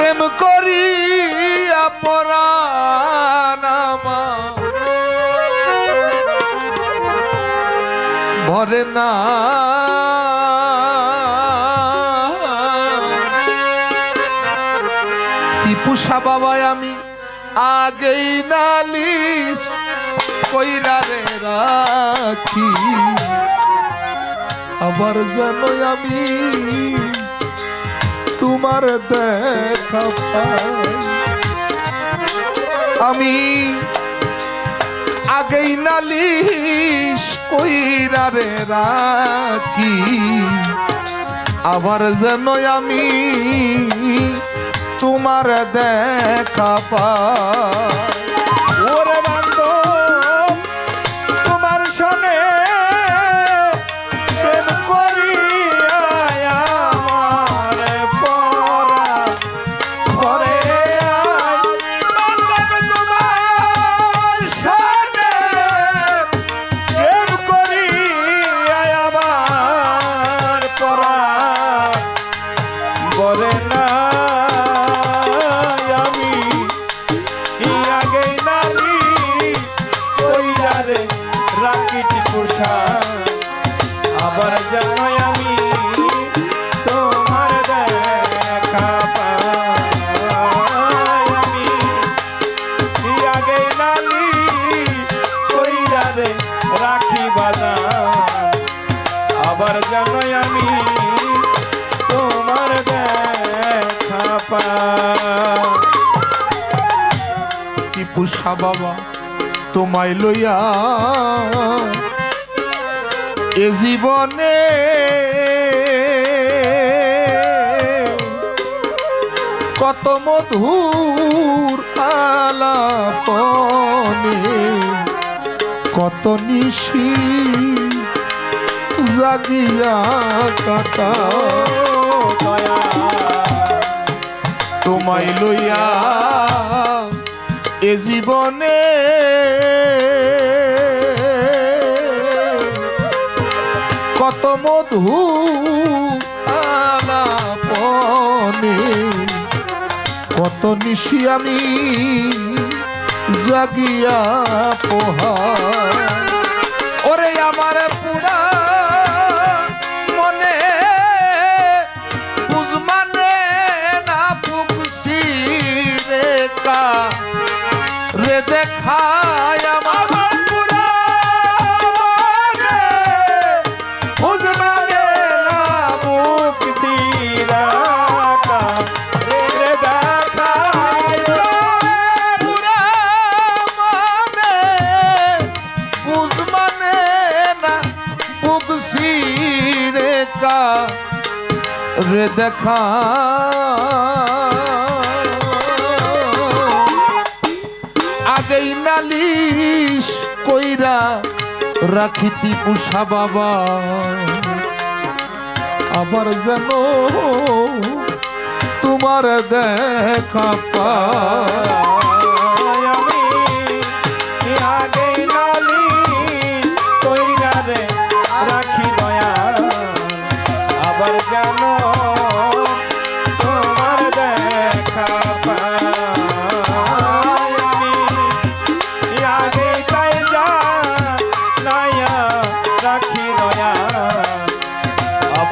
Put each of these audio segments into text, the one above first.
প্রেম করি ভরে না। টিপুষা বাবাই আমি আগেই নালিশ কইরা রে রাখি। আবার যেন আমি তোমার দেখা আমি আগেই নালিশ কইরা রে রাখি। আবার যেন আমি তোমার দেখা পাই। রাখিটি পোষা আবার জানাই আমি তোমার দেখা আমি ই আগেই নালিশ রাখি বাজার। আবার আমি তোমার দেখা কি পুষা বাবা? তোমায় লইয়া এ জীবনে কত মধুর আলাপনে, কত নিশি জাগিয়া কাটা তোমায় লইয়া এ জীবনে কত নিশি আমি জাগিয়া পোহা ওরে আমার পুরা মনে বুঝমানে না পুকসি রেখা রে দেখায় দেখা। আগেই নালিশ কইরা রাখিতি পুষা বাবা। আবার যেন তোমার দেখা পা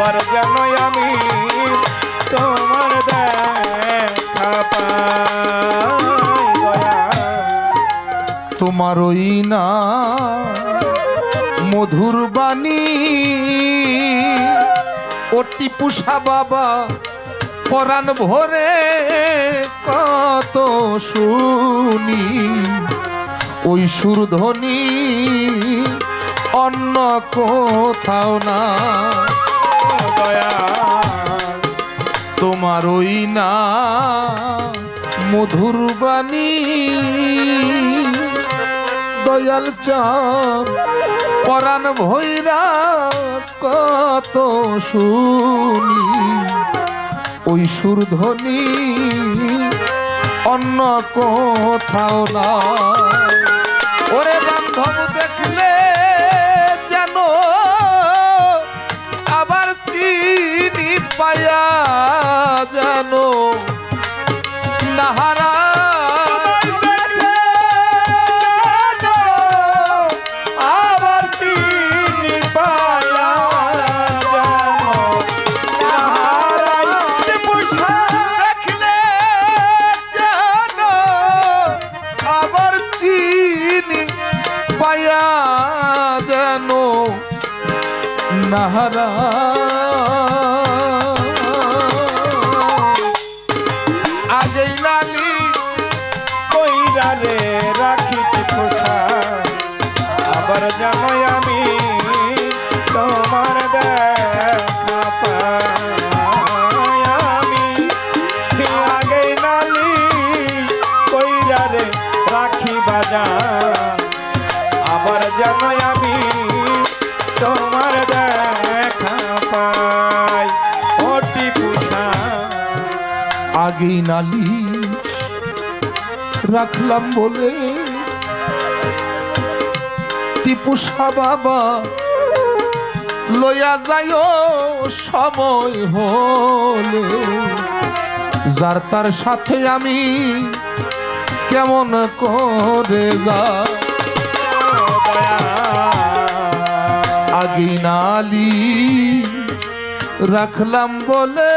আবার জানো আমি তোমার দেখা তোমার ওই না মধুর বাণী, ও টিপুষা বাবা পরাণ ভরে কত শুনি। ওই সুরধ্বনি অন্য কোথাও না। মধুর বাণী। দয়াল চাঁদ, পরাণ ভৈরা কত শুনি। ওই সুরধ্বনি অন্য কোথাও না ওরে বান্ধব, দেখলে যেন আবার চিনি পায়া যেন। নাহারা। পায়া যেন নাহারা। নালি কইরা রে রাখি টিপুসা আবার জানো আমি তোমার দেখা পাই আমি। আগে নালিশ কইরা রে রাখি আগেই নালি রাখলাম বলে টিপুসা বাবা লইয়া যায় সময় হলে। যার তার সাথে আমি কেমন করে যা আগেই নালি রাখলাম বলে।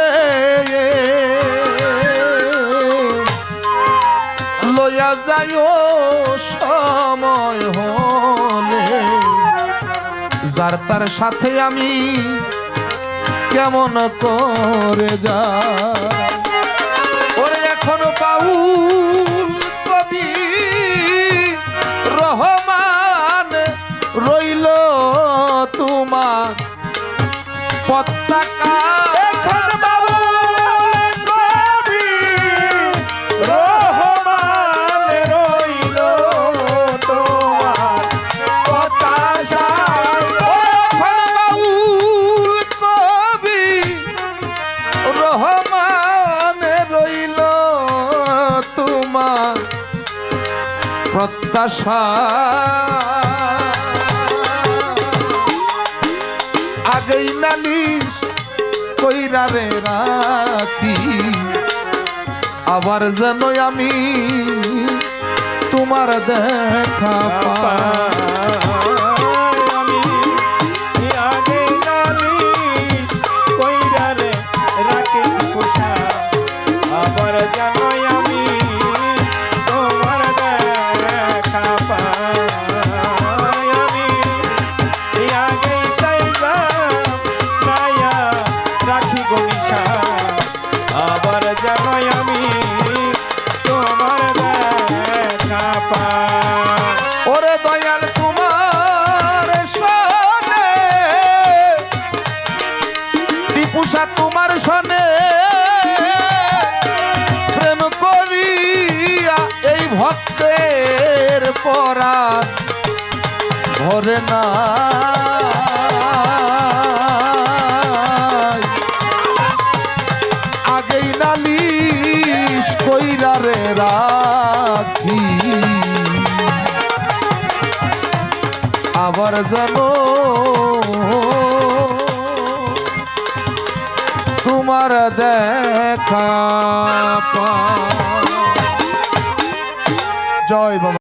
লইয়া যায় সময় হলে। যার তার সাথে আমি কেমন করে যা ওরে এখন বাউল কবি রহমান রইল তোমার পতাকা প্রত্যাশা। আগেই নালিশ কইরা রে রাখি। আবার যেন আমি তোমার দেখা পাই। আমি ওরে দয়াল তোমার সনে টিপুষা সনে প্রেম এই ভক্তের পরা ভরে না। আবার যেন তোমার দেখা জয় বাবা।